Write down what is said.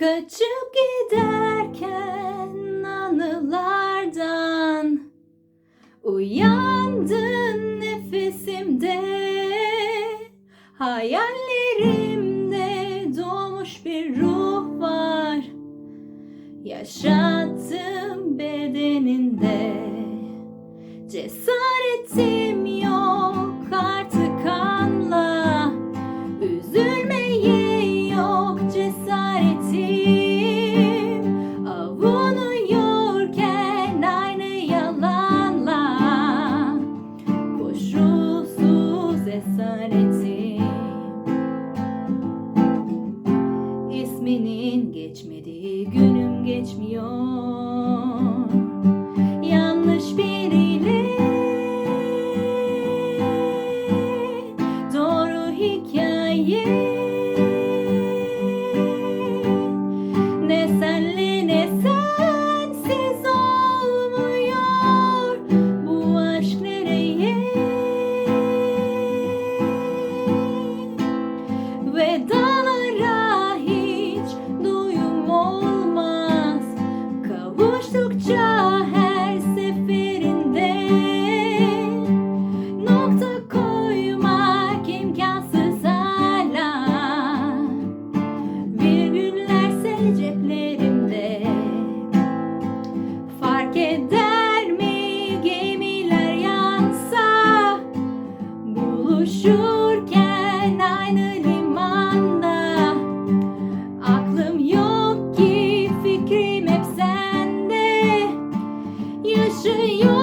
Kaçıp giderken anılardan Uyandın nefesimde. Hayallerimde doğmuş bir ruh var. Yaşattım bedeninde Cesaretim esaretim İsminin geçmediği günüm geçmiyor fark mi? Gemiler yansa buluşurken aynı limanda. Aklım yok ki fikrim hep sende. Yaşıyor